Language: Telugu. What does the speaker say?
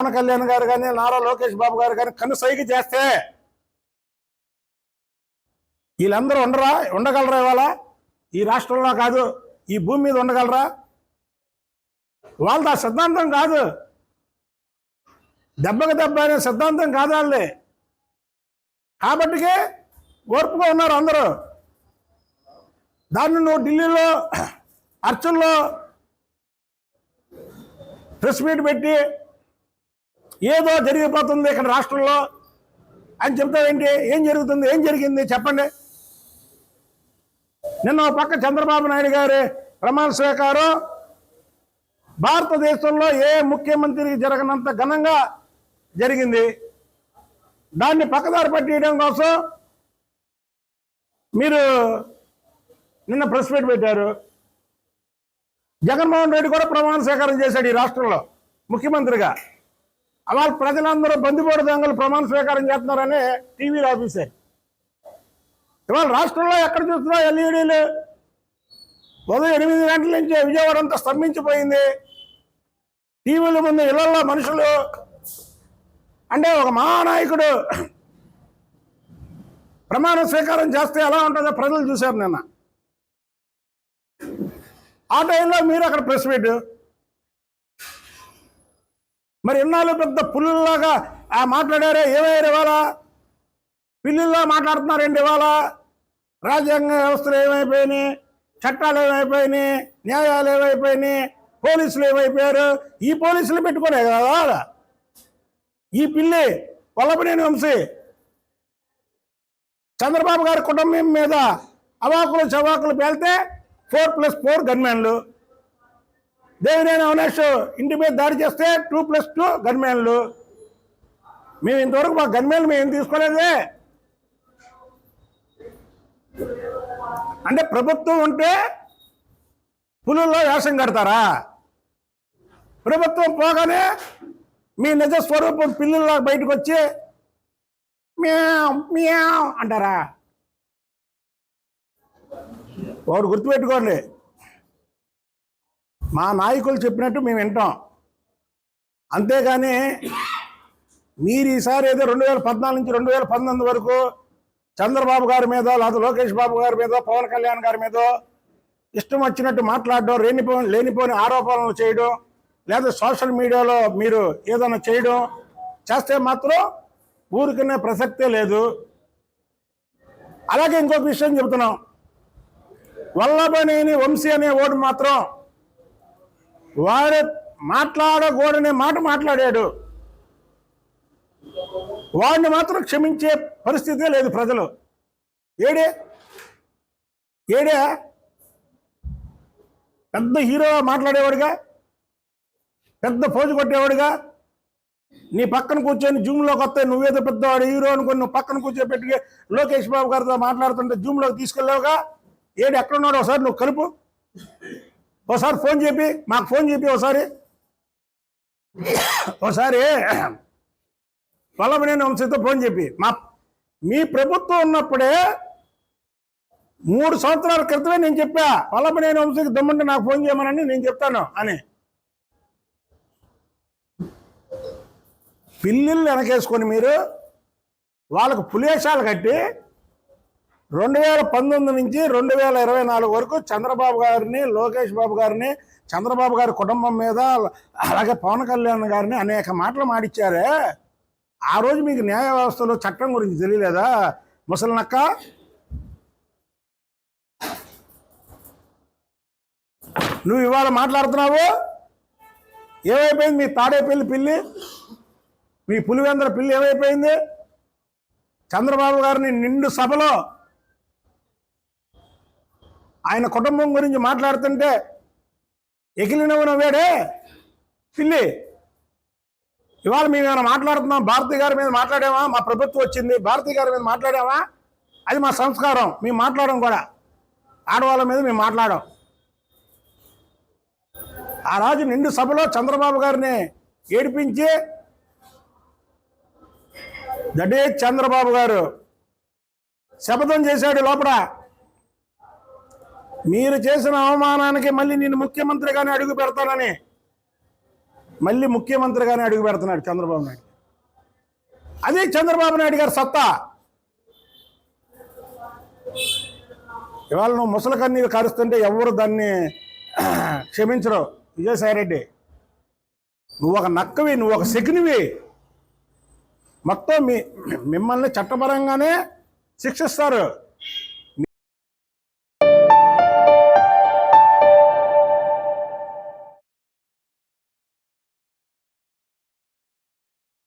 పవన్ కళ్యాణ్ గారు కానీ నారా లోకేష్ బాబు గారు కానీ కన్ను సైకి చేస్తే వీళ్ళందరూ ఉండరా? ఉండగలరా ఇవాళ? ఈ రాష్ట్రంలో కాదు ఈ భూమి మీద ఉండగలరా? వాళ్ళది ఆ సిద్ధాంతం కాదు. దెబ్బకి దెబ్బ అనే సిద్ధాంతం కాదు వాళ్ళే కాబట్టికే ఓర్పుగా ఉన్నారు అందరూ. దాన్ని నువ్వు ఢిల్లీలో అర్చుల్లో ప్రెస్ మీట్ పెట్టి ఏదో జరిగిపోతుంది ఇక్కడ రాష్ట్రంలో. అని చెప్తావేంటి ఏం జరుగుతుంది? ఏం జరిగింది? చెప్పండి. నిన్న పక్క చంద్రబాబు నాయుడు గారి ప్రమాణ స్వీకారం. భారతదేశంలో ఏ ముఖ్యమంత్రికి జరగనంత ఘనంగా జరిగింది. దాన్ని పక్కదారి పట్టియడం కోసం మీరు నిన్న ప్రెస్ మీట్ పెట్టారు. జగన్మోహన్ రెడ్డి కూడా ప్రమాణ స్వీకారం చేశాడు ఈ రాష్ట్రంలో ముఖ్యమంత్రిగా. అలా ప్రజలందరూ బందిపోటు దొంగలు ప్రమాణ స్వీకారం చేస్తున్నారని టీవీలో ఆఫీసారు ఇవాళ రాష్ట్రంలో ఎక్కడ చూస్తున్నా ఎల్ఈడీలు? ఉదయం ఎనిమిది గంటల నుంచి విజయవాడ అంతా స్తంభించిపోయింది. టీవీల ముందు ఇళ్ళలో మనుషులు. అంటే ఒక మహానాయకుడు ప్రమాణ స్వీకారం చేస్తే ఎలా ఉంటుందో ప్రజలు చూశారు నిన్న. ఆ టైంలో మీరు అక్కడ ప్రెస్ మీట్ మరి ఇన్నాళ్ళు పెద్ద పుల్లల్లాగా ఆ మాట్లాడారే ఏమయ్యారు ఇవాళ? పిల్లుల్లా మాట్లాడుతున్నారండి ఇవాళ. రాజ్యాంగ వ్యవస్థలు ఏమైపోయినాయి? చట్టాలు ఏమైపోయినాయి? న్యాయాలు ఏమైపోయినాయి? పోలీసులు ఏమైపోయారు? ఈ పోలీసులు పెట్టుకునే కదా ఈ పిల్లి వల్లభనేని వంశీ చంద్రబాబు గారి కుటుంబం మీద అవాకులు చవాకులు పేలితే ఫోర్ ప్లస్ ఫోర్ గన్మెన్లు దేవినేని అవినాష్ ఇంటి మీద దాడి చేస్తే టూ ప్లస్ టూ గన్మెన్లు. మేము ఇంతవరకు మా గన్మెన్లు మేము ఏం తీసుకోలేదే? అంటే ప్రభుత్వం ఉంటే పులుల్లో వేషం కడతారా? ప్రభుత్వం పోగానే మీ నిజ స్వరూపం పిల్లుల్లా బయటకు వచ్చి మ్యావ్ మ్యావ్ అంటారా? వాడు గుర్తుపెట్టుకోండి. మా నాయకులు చెప్పినట్టు మేము వింటాం. అంతేగాని మీరు ఈసారి ఏదో రెండు వేల పద్నాలుగు నుంచి రెండు వేల పంతొమ్మిది వరకు చంద్రబాబు గారి మీద లేదా లోకేష్ బాబు గారి మీద పవన్ కళ్యాణ్ గారి మీద ఇష్టం వచ్చినట్టు మాట్లాడడం లేనిపో లేనిపోని ఆరోపణలు చేయడం లేదా సోషల్ మీడియాలో మీరు ఏదైనా చేయడం చేస్తే మాత్రం ఊరికనే ప్రసక్తే లేదు. అలాగే ఇంకొక విషయం చెబుతున్నాం. వల్లభనేని వంశీ అనే ఓటు మాత్రం వాడు మాట్లాడకూడనే మాట మాట్లాడాడు. వాడిని మాత్రం క్షమించే పరిస్థితే లేదు ప్రజలు. ఏడే? ఏడే? పెద్ద హీరో మాట్లాడేవాడుగా? పెద్ద పోజు కొట్టేవాడుగా? నీ పక్కన కూర్చొని జూమ్లోకి వస్తే నువ్వేదో పెద్దవాడు హీరో అనుకుని నువ్వు పక్కన కూర్చోబెట్టి లోకేష్ బాబు గారితో మాట్లాడుతుంటే జూమ్లోకి తీసుకెళ్ళావుగా? ఏడు ఎక్కడున్నాడు ఒకసారి నువ్వు కలుపు. ఒకసారి ఫోన్ చెప్పి మాకు ఫోన్ చెప్పి ఒకసారి ఒకసారి వల్లభనేని వంశీతో ఫోన్ చెప్పి మా మీ ప్రభుత్వం ఉన్నప్పుడే మూడు సంవత్సరాల క్రితమే నేను చెప్పా వల్లభనేని వంశీకి దమ్ముంటే నాకు ఫోన్ చేయమనని నేను చెప్తాను అని. పిల్లిళ్ళు వెనకేసుకొని మీరు వాళ్ళకు పులేశాలు కట్టి రెండు వేల పంతొమ్మిది నుంచి రెండు వేల ఇరవై నాలుగు వరకు చంద్రబాబు గారిని లోకేష్ బాబు గారిని చంద్రబాబు గారి కుటుంబం మీద అలాగే పవన్ కళ్యాణ్ గారిని అనేక మాటలు మాడిచ్చారే. ఆ రోజు మీకు న్యాయ వ్యవస్థలో చట్టం గురించి తెలియలేదా? ముసలినక్క? నువ్వు ఇవాళ మాట్లాడుతున్నావు? ఏమైపోయింది? మీ తాడేపల్లి పిల్లి? మీ పులివెందర పిల్లి ఏమైపోయింది? చంద్రబాబు గారిని నిండు సభలో ఆయన కుటుంబం గురించి మాట్లాడుతుంటే ఎగిలినవున వేడే. పిల్లి ఇవాళ మేమేమైనా మాట్లాడుతున్నాం? భారతి గారి మీద మాట్లాడామా? మా ప్రభుత్వం వచ్చింది భారతి గారి మీద మాట్లాడామా? అది మా సంస్కారం మేము మాట్లాడడం కూడా. ఆడవాళ్ళ మీద మేము మాట్లాడాం ఆ రాజు నిండు సభలో చంద్రబాబు గారిని ఏడిపించి దడే చంద్రబాబు గారు శపథం చేశాడు లోపల. మీరు చేసిన అవమానానికి మళ్ళీ నేను ముఖ్యమంత్రిగానే అడుగు పెడతానని మళ్ళీ ముఖ్యమంత్రిగానే అడుగు పెడుతున్నాడు చంద్రబాబు నాయుడు. అదే చంద్రబాబు నాయుడు గారి సత్తా. ఇవాళ నువ్వు ముసలి కన్నీరు కరుస్తుంటే ఎవరు దాన్ని క్షమించరు. విజయసాయిరెడ్డి నువ్వు ఒక నక్కవి నువ్వు ఒక శకునివి మొత్తం మీ మిమ్మల్ని చట్టపరంగానే శిక్షిస్తారు.